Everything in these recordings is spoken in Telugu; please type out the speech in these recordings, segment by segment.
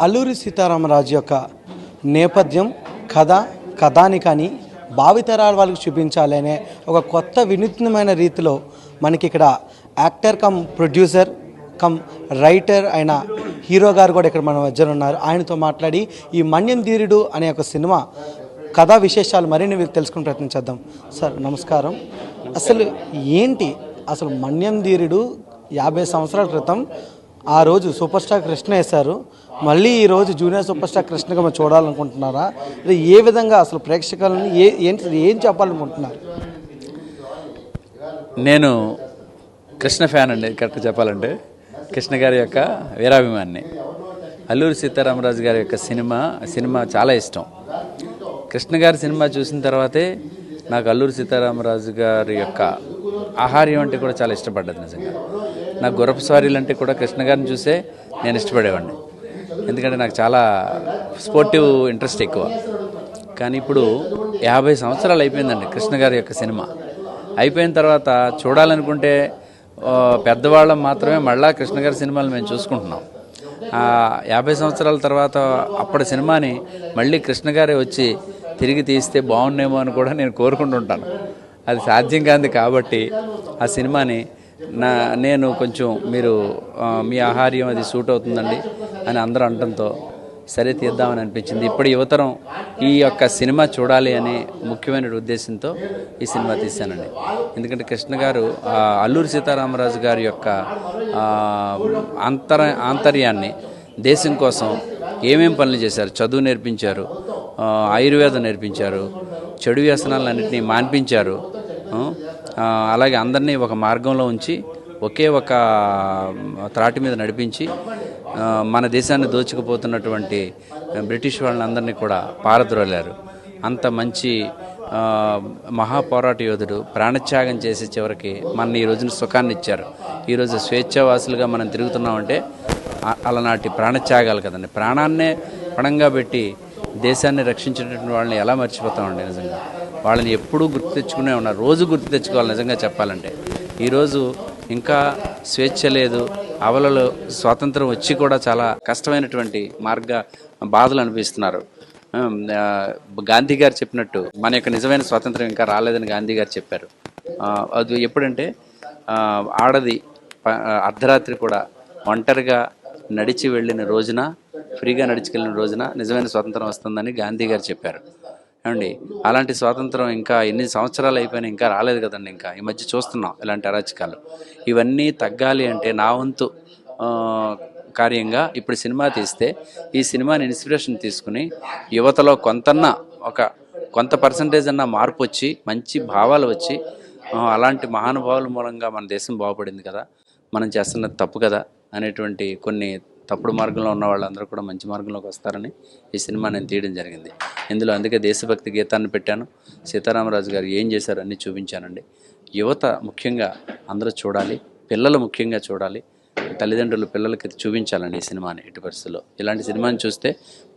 అల్లూరి సీతారామరాజు యొక్క నేపథ్యం కథ కథానికని భావితరాల వాళ్ళకి చూపించాలనే ఒక కొత్త వినూత్నమైన రీతిలో మనకి ఇక్కడ actor cum producer cum writer అయిన హీరో గారు కూడా ఇక్కడ మన మధ్యన ఉన్నారు. ఆయనతో మాట్లాడి ఈ మన్యం ధీరుడు అనే ఒక సినిమా కథా విశేషాలు మరిన్ని మీకు తెలుసుకుని ప్రయత్నించేద్దాం సార్ నమస్కారం. అసలు ఏంటి? అసలు మన్యం ధీరుడు యాభై సంవత్సరాల క్రితం ఆ రోజు సూపర్ స్టార్ కృష్ణ వేశారు. మళ్ళీ ఈ రోజు జూనియర్ సూపర్ స్టార్ కృష్ణగా మనం చూడాలనుకుంటున్నారా? ఏ విధంగా అసలు ప్రేక్షకులను ఏ ఏంటి ఏం చెప్పాలనుకుంటున్నారు? నేను కృష్ణ ఫ్యాన్ అండి కరెక్ట్ చెప్పాలంటే. కృష్ణ గారి యొక్క వీరాభిమాన్ని. అల్లూరి సీతారామరాజు గారి యొక్క సినిమా సినిమా చాలా ఇష్టం. కృష్ణ గారి సినిమా చూసిన తర్వాతే నాకు అల్లూరి సీతారామరాజు గారి యొక్క ఆహార్యం అంటే కూడా చాలా ఇష్టపడ్డది నిజంగా. నాకు గుర్రపు స్వారీలు అంటే కూడా కృష్ణ గారిని చూసే నేను ఇష్టపడేవాడిని. ఎందుకంటే నాకు చాలా స్పోర్టివ్ ఇంట్రెస్ట్ ఎక్కువ. కానీ ఇప్పుడు యాభై సంవత్సరాలు అయిపోయిందండి కృష్ణ గారి యొక్క సినిమా. అయిపోయిన తర్వాత చూడాలనుకుంటే పెద్దవాళ్ళం మాత్రమే మళ్ళా కృష్ణ గారి సినిమాలు మేము చూసుకుంటున్నాం. యాభై సంవత్సరాల తర్వాత అప్పటి సినిమాని మళ్ళీ కృష్ణ గారే వచ్చి తిరిగి తీస్తే బాగుండేమో అని కూడా నేను కోరుకుంటుంటాను. అది సాధ్యం కాదు కాబట్టి ఆ సినిమాని నా నేను కొంచెం మీరు మీ ఆహార్యం అది సూట్ అవుతుందండి అని అందరూ అనడంతో సరే తీద్దామని అనిపించింది. ఇప్పుడు యువతరం ఈ యొక్క సినిమా చూడాలి అనే ముఖ్యమైన ఉద్దేశంతో ఈ సినిమా తీశానండి. ఎందుకంటే కృష్ణ గారు అల్లూరి సీతారామరాజు గారి యొక్క అంతర ఆంతర్యాన్ని దేశం కోసం ఏమేం పనులు చేశారు? చదువు నేర్పించారు ఆయుర్వేదం నేర్పించారు చెడు వ్యసనాలన్నింటినీ మాన్పించారు అలాగే అందరినీ ఒక మార్గంలో ఉంచి ఒకే ఒక త్రాటి మీద నడిపించి మన దేశాన్ని దోచుకుపోతున్నటువంటి బ్రిటిష్ వాళ్ళందరినీ కూడా పారద్రోలారు. అంత మంచి మహాపోరాట యోధుడు ప్రాణత్యాగం చేసి చివరికి మన ఈ రోజున సుఖాన్ని ఇచ్చారు. ఈరోజు స్వేచ్ఛావాసులుగా మనం తిరుగుతున్నామంటే అలానాటి అలనాటి ప్రాణత్యాగాలు కదండి. ప్రాణాన్నే పణంగా పెట్టి దేశాన్ని రక్షించినటువంటి వాళ్ళని ఎలా మర్చిపోతామండి నిజంగా? వాళ్ళని ఎప్పుడూ గుర్తు తెచ్చుకునే ఉన్నారు. రోజు గుర్తు తెచ్చుకోవాలి నిజంగా చెప్పాలంటే. ఈరోజు ఇంకా స్వేచ్ఛ లేదు అవలలో స్వాతంత్రం వచ్చి కూడా చాలా కష్టమైనటువంటి మార్గ బాధలు అనిపిస్తున్నారు. గాంధీ గారు చెప్పినట్టు మన యొక్క నిజమైన స్వాతంత్రం ఇంకా రాలేదని గాంధీ గారు చెప్పారు. అది ఎప్పుడంటే ఆడది అర్ధరాత్రి కూడా ఒంటరిగా నడిచి వెళ్ళిన రోజున ఫ్రీగా నడిచికెళ్ళిన రోజున నిజమైన స్వాతంత్రం వస్తుందని గాంధీ గారు చెప్పారు. ఏమండి? అలాంటి స్వాతంత్రం ఇంకా ఎన్ని సంవత్సరాలు అయిపోయినా ఇంకా రాలేదు కదండి ఇంకా. ఈ మధ్య చూస్తున్నాం ఇలాంటి అరాచకాలు. ఇవన్నీ తగ్గాలి అంటే నా వంతు కార్యంగా ఇప్పుడు సినిమా తీస్తే ఈ సినిమాని ఇన్స్పిరేషన్ తీసుకుని యువతలో కొంతన్నా ఒక కొంత పర్సంటేజ్ అన్న మార్పు వచ్చి మంచి భావాలు వచ్చి అలాంటి మహానుభావుల మూలంగా మన దేశం బాగుపడింది కదా. మనం చేస్తున్నది తప్పు కదా అనేటువంటి కొన్ని తప్పుడు మార్గంలో ఉన్న వాళ్ళందరూ కూడా మంచి మార్గంలోకి వస్తారని ఈ సినిమా నేను తీయడం జరిగింది. ఇందులో అందుకే దేశభక్తి గీతాన్ని పెట్టాను. సీతారామరాజు గారు ఏం చేశారు అన్నీ చూపించానండి. యువత ముఖ్యంగా అందరూ చూడాలి పిల్లలు ముఖ్యంగా చూడాలి తల్లిదండ్రులు పిల్లలకి చూపించాలండి ఈ సినిమాని ఇటు పరిస్థితుల్లో ఇలాంటి సినిమాని చూస్తే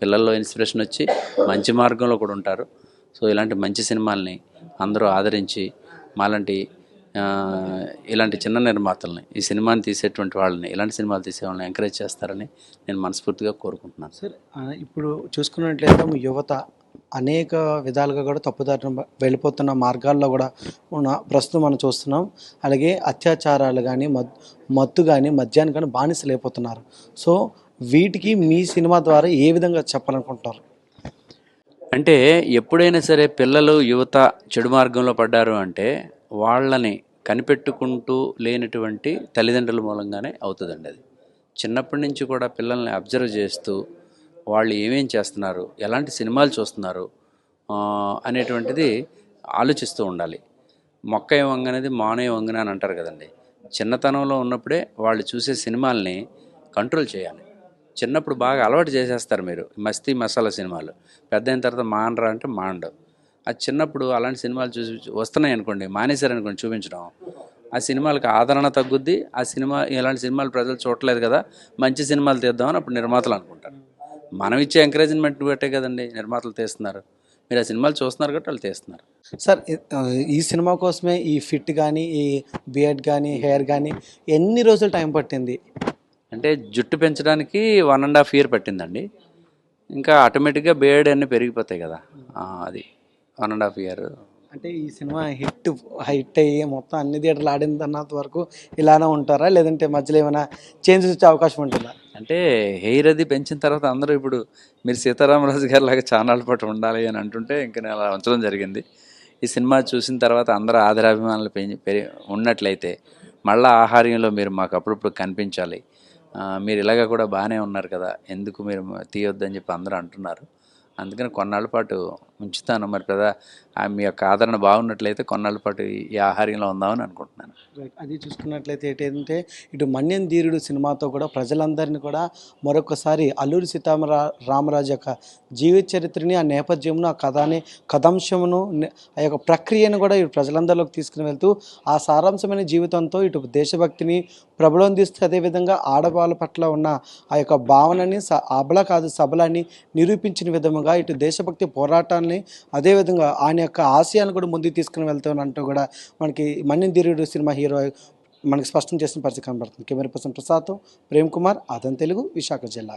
పిల్లల్లో ఇన్స్పిరేషన్ వచ్చి మంచి మార్గంలో కూడా ఉంటారు. సో ఇలాంటి మంచి సినిమాల్ని అందరూ ఆదరించి మాలాంటి ఇలాంటి చిన్న నిర్మాతల్ని ఈ సినిమాని తీసేటువంటి వాళ్ళని ఇలాంటి సినిమాలు తీసే వాళ్ళని ఎంకరేజ్ చేస్తారని నేను మనస్ఫూర్తిగా కోరుకుంటున్నాను. సార్ ఇప్పుడు చూసుకున్నట్లయితే యువత అనేక విధాలుగా కూడా తప్పుదారిన వెళ్ళిపోతున్న మార్గాల్లో కూడా ఉన్న ప్రస్తుతం మనం చూస్తున్నాం. అలాగే అత్యాచారాలు కానీ మత్ మత్తు కానీ మద్యాన్ని కానీ బానిసలు అయిపోతున్నారు. సో వీటికి మీ సినిమా ద్వారా ఏ విధంగా చెప్పాలనుకుంటున్నారు? అంటే ఎప్పుడైనా సరే పిల్లలు యువత చెడు మార్గంలో పడ్డారు అంటే వాళ్ళని కనిపెట్టుకుంటూ లేనటువంటి తల్లిదండ్రుల మూలంగానే అవుతుందండి అది. చిన్నప్పటి నుంచి కూడా పిల్లల్ని అబ్జర్వ్ చేస్తూ వాళ్ళు ఏమేం చేస్తున్నారు ఎలాంటి సినిమాలు చూస్తున్నారు అనేటువంటిది ఆలోచిస్తూ ఉండాలి. మొక్క ఏ వంగనేది మానే వంగన అని అంటారు కదండి. చిన్నతనంలో ఉన్నప్పుడే వాళ్ళు చూసే సినిమాల్ని కంట్రోల్ చేయాలి. చిన్నప్పుడు బాగా అలవాటు చేసేస్తారు మీరు మస్తీ మసాలా సినిమాలు. పెద్ద అయిన తర్వాత మానరా అంటే మాండు. అది చిన్నప్పుడు అలాంటి సినిమాలు చూసి వస్తున్నాయి అనుకోండి మానేశారు అనుకోండి చూపించడం. ఆ సినిమాలకు ఆదరణ తగ్గుద్ది ఆ సినిమా ఇలాంటి సినిమాలు ప్రజలు చూడలేదు కదా మంచి సినిమాలు తీద్దామని అప్పుడు నిర్మాతలు అనుకుంటారు. మనం ఇచ్చే ఎంకరేజ్మెంట్ బట్టే కదండి నిర్మాతలు తీస్తున్నారు. మీరు ఆ సినిమాలు చూస్తున్నారు కాబట్టి వాళ్ళు తీస్తున్నారు. సార్ ఆ, ఈ సినిమా కోసమే ఈ ఫిట్ కానీ ఈ బియర్డ్ కానీ హెయిర్ కానీ ఎన్ని రోజులు టైం పట్టింది? అంటే జుట్టు పెంచడానికి వన్ అండ్ హాఫ్ ఇయర్ పట్టిందండి. ఇంకా ఆటోమేటిక్గా బేర్డ్ అన్నీ పెరిగిపోతాయి కదా ఆ, అది. One and half year. అంటే ఈ సినిమా హిట్ హిట్ అయ్యి మొత్తం అన్ని థియేటర్లు ఆడిన అన్నంత వరకు ఇలానే ఉంటారా? లేదంటే మధ్యలో ఏమైనా చేంజెస్ వచ్చే అవకాశం ఉంటుందా? అంటే హెయిర్ అది పెంచిన తర్వాత అందరూ ఇప్పుడు మీరు సీతారామరాజు గారి లాగా చానాళ్ళ పాటు ఉండాలి అని అంటుంటే ఇంకా నేను అలా ఉంచడం జరిగింది. ఈ సినిమా చూసిన తర్వాత అందరూ ఆదరాభిమానులు పెంచి పెరి ఉన్నట్లయితే మళ్ళీ ఆహార్యంలో మీరు మాకు అప్పుడప్పుడు కనిపించాలి. మీరు ఇలాగ కూడా బాగానే ఉన్నారు కదా ఎందుకు మీరు తీయొద్దని చెప్పి అందరూ అంటున్నారు. అందుకని కొన్నాళ్ళ పాటు ఉంచుతాను మరి కదా. మీ యొక్క ఆదరణ బాగున్నట్లయితే కొన్నాళ్ళ పాటు ఈ ఆహార్యంలో ఉందామని అనుకుంటున్నాను. అది చూసుకున్నట్లయితే ఏంటంటే ఇటు మన్యం ధీరుడు సినిమాతో కూడా ప్రజలందరినీ కూడా మరొకసారి అల్లూరి సీతామరా రామరాజు యొక్క జీవిత చరిత్రని ఆ నేపథ్యమును ఆ కథని కథాంశమును ఆ యొక్క ప్రక్రియను కూడా ఇటు ప్రజలందరిలోకి తీసుకుని వెళ్తూ ఆ సారాంశమైన జీవితంతో ఇటు దేశభక్తిని ప్రబలందిస్తూ అదేవిధంగా ఆడవాళ్ళ పట్ల ఉన్న ఆ యొక్క భావనని స అబల కాదు సబలాన్ని నిరూపించిన విధముగా ఇటు దేశభక్తి పోరాటాన్ని అదేవిధంగా ఆయన యొక్క ఆశయాలను కూడా ముందుకు తీసుకుని వెళ్తానంటూ కూడా మనకి మన్యం ధీరుడు సినిమా హీరో మనకి స్పష్టం చేసిన పరిస్థితి కనబడుతుంది. కెమెరా పర్సన్ ప్రసాద్ ప్రేమ్ కుమార్ అదన్ తెలుగు విశాఖ జిల్లా.